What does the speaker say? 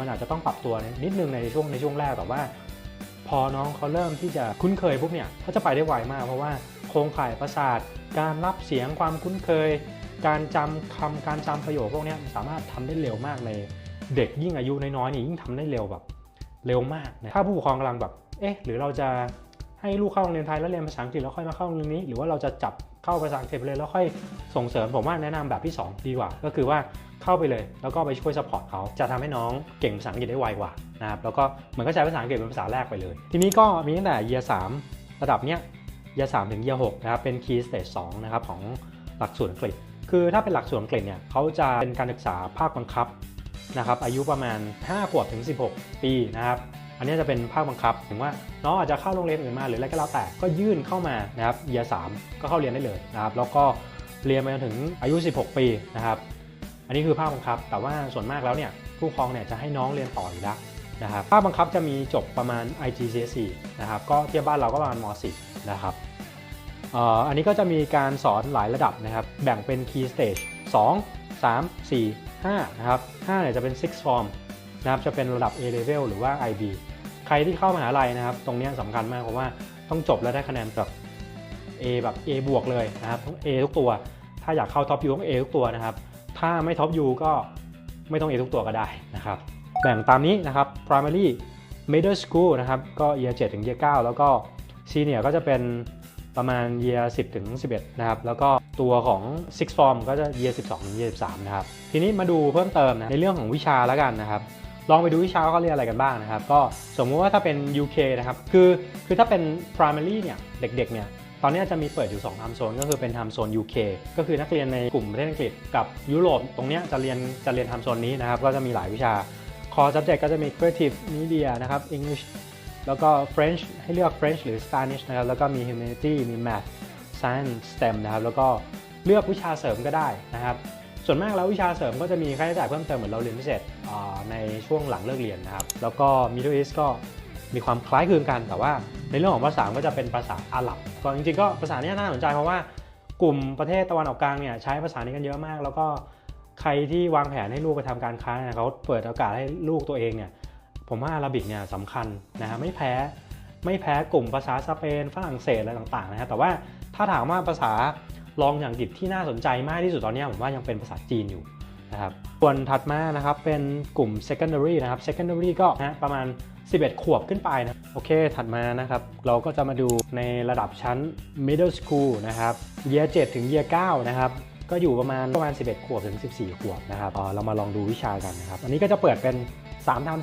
มันอาจจะต้องปรับตัวนิดนึงในช่วงในช่วงแรกแต่ว่า พอน้องเขาเริ่มที่จะคุ้นเคยปุ๊บเนี่ยเขาจะไปได้ไวมาก เพราะว่าโครงข่ายประสาท การรับเสียงความคุ้นเคย การจำคำการจำประโยคพวกนี้สามารถทำได้เร็วมากในเด็กยิ่งอายุน้อยๆนี่ยิ่งทำได้เร็วแบบเร็วมากนะถ้าผู้ปกครองกำลังแบบเอ๊ะหรือเราจะให้ลูกเข้าโรงเรียนไทยแล้วเรียนภาษาอังกฤษแล้วค่อยมาเข้าโรงเรียนนี้ หรือว่าเราจะจับเข้าภาษาอังกฤษไปเลยแล้วค่อยส่งเสริมผมว่าแนะนำแบบที่ 2 ดีกว่า ก็คือว่า เข้าไปเลย แล้วก็ไปช่วยสปอร์ตเขาจะทำให้น้องเก่งภาษาอังกฤษได้ไวกว่านะครับแล้วก็เหมือนก็ใช้ภาษาอังกฤษเป็นภาษาแรกไปเลย ทีนี้ก็มีตั้งแต่ year 3ระดับเนี้ย year 3ถึง year 6นะครับเป็น key stage 2นะครับของหลักสูตรอังกฤษ คือถ้าเป็นหลักสูตรอังกฤษเนี่ยเขาจะเป็นการศึกษาภาคบังคับนะครับอายุประมาณ 5 ขวบถึง 16 ปีนะครับอันนี้จะเป็นภาคบังคับ ถึงว่าน้องอาจจะเข้าโรงเรียนอื่นมาหรืออะไรก็แล้วแต่ก็ยื่นเข้ามานะครับ year 3ก็เข้าเรียนได้เลยนะครับแล้วก็เรียนมาจนถึงอายุ 16 ปีนะครับ อันนี้คือภาคบังคับ แต่ว่าส่วนมากแล้วเนี่ยผู้ปกครองเนี่ยจะให้น้องเรียนต่ออยู่แล้วนะครับภาคบังคับจะมีจบประมาณ IGCSE นะครับก็เทียบบ้านเราก็ประมาณม .4 นะครับอันนี้ก็จะมีการสอนหลายระดับนะครับ แบ่งเป็น key stage 2 3 4 5นะครับ5เนี่ยจะเป็น six form นะครับจะเป็นระดับ A level หรือว่า IB ใครที่เข้ามหาลัยนะครับ ตรงนี้สำคัญมากเพราะว่าต้องจบแล้วได้คะแนนแบบ A แบบ A บวกเลยนะครับต้อง A ทุกตัว ถ้าอยากเข้า top U ต้อง A ทุกตัวนะครับ ถ้าไม่ top U ก็ไม่ต้อง A ทุกตัวก็ได้นะครับแบ่งตามนี้นะครับ primary middle school นะครับก็ year 7ถึง year 9 แล้วก็ senior ก็จะเป็นประมาณ year 10ถึง11 นะครับ แล้วก็ตัวของ six form ก็จะ year 12ถึง year 13 นะครับ ทีนี้มาดูเพิ่มเติมนะในเรื่องของวิชาแล้วกันนะครับ ลองไปดูวิชาว่าเขาเรียนอะไรกันบ้างนะครับ ก็สมมุติว่าถ้าเป็น UK นะครับ คือคือถ้าเป็น primary เนี่ยเด็กๆเนี่ย ตอนนี้จะมีเปิดอยู่2 time zone ก็คือเป็น time zone UK ก็คือนักเรียนในกลุ่มประเทศอังกฤษกับยุโรปตรงนี้จะเรียนจะเรียน time zone นี้นะครับก็จะมีหลายวิชา core subject ก็จะมี creative media นะครับ English แล้วก็ French ให้เลือก French หรือ Spanish นะครับแล้วก็มี humanity มี math science STEM นะครับแล้วก็เลือกวิชาเสริมก็ได้นะครับส่วนมากแล้ววิชาเสริมก็จะมีค่าใช้จ่ายเพิ่มเติมเหมือนเราเรียนพิเศษในช่วงหลังเลิกเรียนนะครับแล้วก็ Middle East ก็มีความคล้ายคลึงกันแต่ว่า ในเรื่องของภาษาก็จะเป็นภาษาอาหรับก็จริงๆก็ภาษาเนี้น่าสนใจเพราะว่ากลุ่มประเทศตะวันออกกลางเนี่ยใช้ภาษานี้กันเยอะมาก แล้วก็ใครที่วางแผนให้ลูกไปทำการค้าเนี่ยเขาเปิดโอกาสให้ลูกตัวเองเนี่ยผมว่าอาหรับิกเนี่ยสำคัญนะฮะไม่แพ้ไม่แพ้กลุ่มภาษาสเปนฝรั่งเศสอะไรต่างๆนะฮะแต่ว่าถ้าถามว่าภาษารองอย่างอังกฤษที่น่าสนใจมากที่สุดตอนนี้ผมว่ายังเป็นภาษาจีนอยู่นะครับส่วนถัดมานะครับเป็นกลุ่ม secondary นะครับ secondary ก็นะประมาณ 11 ขวบขึ้นไปนะ โอเค ถัดมานะครับ เราก็จะมาดูในระดับชั้น middle school นะครับ year 7ถึง year 9นะครับ ก็อยู่ประมาณประมาณ 11 ขวบถึง 14 ขวบนะครับเเรามาลองดูวิชากันนะครับ อันนี้ก็จะเปิดเป็น3 time